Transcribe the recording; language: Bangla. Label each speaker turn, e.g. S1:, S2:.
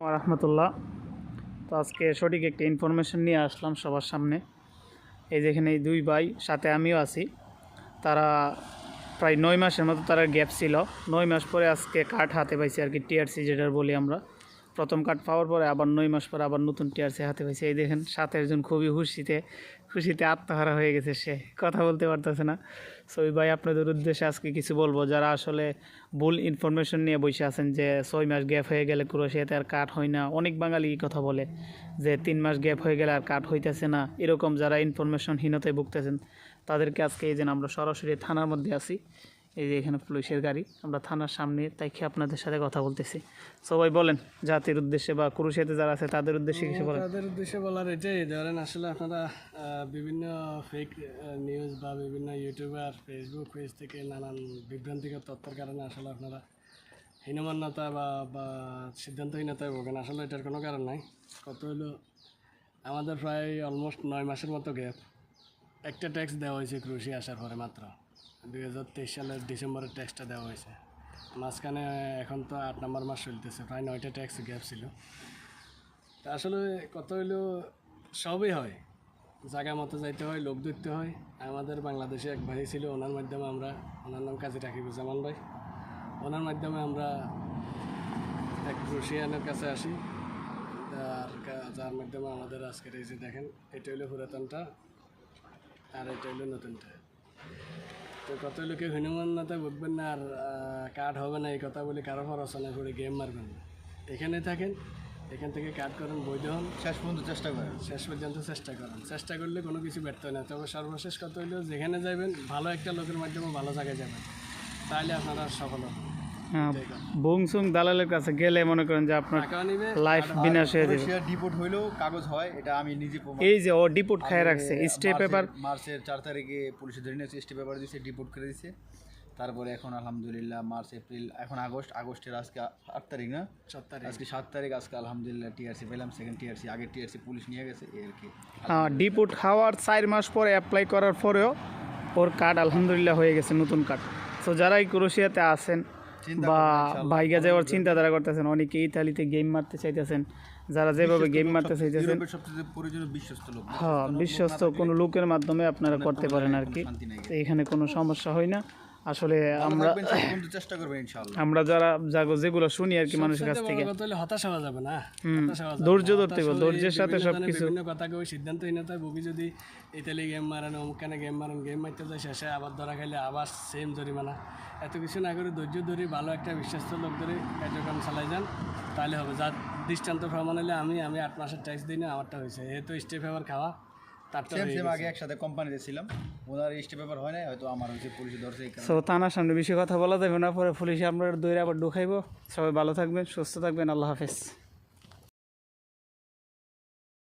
S1: রহমতুল্লাহ। তো আজকে সঠিক একটা ইনফরমেশন নিয়ে আসলাম সবার সামনে। এই যেখানে এই দুই ভাই, সাথে আমিও আছি। তারা প্রায় নয় মাসের মতো তারা গ্যাপ ছিল। নয় মাস পরে আজকে কাঠ হাতে পাইছি আর কি টিআরসি যেটার বলি আমরা। প্রথম কাঠ পাওয়ার পরে আবার নয় মাস পরে আবার নতুন টিআরসি হাতে পাইছি। এই দেখেন সাথে একজন খুবই খুশিতে খুশিতে আত্মহারা হয়ে গেছে সে। কথা বলতে পারতেছে না। সো ওই ভাই, আপনাদের উদ্দেশ্যে আজকে কিছু বলব। যারা আসলে ভুল ইনফরমেশন নিয়ে বসে আছেন যে ছয় মাস গ্যাপ হয়ে গেলে ক্রোশিয়াতে আর কাঠ হয় না, অনেক বাঙালি কথা বলে যে তিন মাস গ্যাপ হয়ে গেলে আর কাঠ হইতেছে না। এরকম যারা ইনফরমেশনহীনতায় ভুগতেছেন, তাদেরকে আজকে এই যে আমরা সরাসরি থানার মধ্যে আছি। এই যে এখানে পুলিশের গাড়ি, আমরা থানার সামনে তাই কি আপনাদের সাথে কথা বলতেছি। সবাই বলেন, জাতির উদ্দেশ্যে বা ক্রোশিয়াতে যারা আছে, তাদের উদ্দেশ্যে কিছু বলেন।
S2: তাদের উদ্দেশ্যে বলার এটাই, ধরেন আসলে আপনারা বিভিন্ন ফেক নিউজ বা বিভিন্ন ইউটিউবার ফেসবুক পেজ থেকে নানান বিভ্রান্তিকর তথ্যের কারণে আসলে আপনারা হীনমান্যতা বা বা সিদ্ধান্তহীনতায় ভোগেন। আসলে এটার কোনো কারণ নাই। কত হলো, আমাদের প্রায় অলমোস্ট নয় মাসের মতো গ্যাপ একটা ট্যাক্স দেওয়া হয়েছে ক্রুশি আসার পরে মাত্র। দুই হাজার তেইশ সালের ডিসেম্বরের ট্যাক্সটা দেওয়া হয়েছে। মাঝখানে এখন তো আট নম্বর মাস চলতেছে, প্রায় নয়টা ট্যাক্স গ্যাপ ছিল। তা আসলে কত হইল, সবই হয়। জায়গা মতো যাইতে হয়, লোক ধরতে হয়। আমাদের বাংলাদেশে এক ভাই ছিল, ওনার মাধ্যমে আমরা, ওনার নাম কাজে কাজী রাকিবুজ্জামান ভাই। ওনার মাধ্যমে আমরা এক রুশিয়ানের কাছে আসি। আর যার মাধ্যমে আমাদের আজকের এই যে দেখেন, এটা হইল পুরাতনটা। আর এটা হইল নতুনটা তো কত লোকে হনুমানতা বুঝবেন না আর কার্ড হবে না এই কথা বলে কারও পড়াশোনা করে গেম মারবেন না। এখানে থাকেন এখান থেকে কার্ড করেন বৈধ হন।
S3: শেষ পর্যন্ত চেষ্টা করেন।
S2: শেষ পর্যন্ত চেষ্টা করেন। চেষ্টা করলে কোনো কিছু ব্যর্থ হয় না। তবে সর্বশেষ কত হইল যেখানে যাবেন ভালো একটা লোকের মাধ্যমে ভালো জায়গায় যাবেন। তাহলে আপনারা সফল হবেন।
S1: বুংসুং দালালের কাছে গেলে মনে করেন যে আপনার লাইফ বিনাশ হয়ে যাবে।
S3: ডিপোর্ট হইলেও কাগজ হয় এটা আমি নিজে
S1: এই যে ও ডিপুট খায় রাখছে। স্টে পেপার
S3: মার্চের- চার তারিখে পুলিশে ধরে নিয়েছে স্টে পেপার দিয়েছে ডিপোর্ট করে দিয়েছে তারপরে এখন আলহামদুলিল্লাহ মার্চ এপ্রিল এখন আগস্ট আগস্টের আজকে আট তারিখ না?
S2: সাত তারিখ।
S3: আজকে সাত তারিখ আজকে আলহামদুলিল্লাহ টিআরসি পেলাম সেকেন্ড টিআরসি আগের টিআরসি পুলিশ নিয়ে গেছে এই আর কি।
S1: হ্যাঁ ডিপুট খাওয়ার চার মাস পরে অ্যাপ্লাই করার পরেও ওর কার্ড আলহামদুলিল্লাহ হয়ে গেছে নতুন কার্ড তো যারাই ক্রোশিয়াতে আছেন
S3: চিন্তা
S1: বা
S3: ভাইগা যাওয়ার
S1: চিন্তা যাওয়ার চিন্তাধারা করতেছেন অনেকে ইতালিতে গেম মারতে চাইতেছেন যারা যেভাবে গেম মারতে চাইতেছেন। হ্যাঁ বিশ্বস্ত কোনো লোকের মাধ্যমে আপনারা করতে পারেন আর কি। তো এখানে কোনো সমস্যা হয় না। আসলে আমরা
S3: চেষ্টা করবেন ইনশাআল্লাহ।
S1: আমরা যারা যাগো যেগুলো শুনি আর কি মানুষের কাছ থেকে।
S2: হতাশ হওয়া যাবে না।
S1: ধৈর্য ধরতে হবে, ধৈর্যের সাথে সবকিছু-
S2: বিভিন্ন কথা কই সিদ্ধান্তহীনতায় ভুগি যদি ইতালি গেম মারেন গেম মারেন গেম মারতে যায় শেষে আবার ধরা খাইলে আবার সেম জরিমানা। এত কিছু না করে ধৈর্য ধরে ভালো একটা বিশ্বাস্ত লোক ধরে কার্যক্রম চালাই যান তাহলে হবে। যার দৃষ্টান্ত প্রমাণ হলে আমি আমি আট মাসের ট্যাক্স দিই না আমারটা হয়েছে। যেহেতু স্টেপ ফেভার খাওয়া।
S3: একসাথে কোম্পানিতে ছিলাম। ওনার স্টে পেপার হয় না হয়তো আমার হচ্ছে পুলিশে ধরছে
S1: সো থানার সামনে বেশি কথা বলা যাবে না পরে পুলিশে আমরা দৈরে আবার ঢুকাইবো। সবাই ভালো থাকবেন সুস্থ থাকবেন আল্লাহ হাফেজ।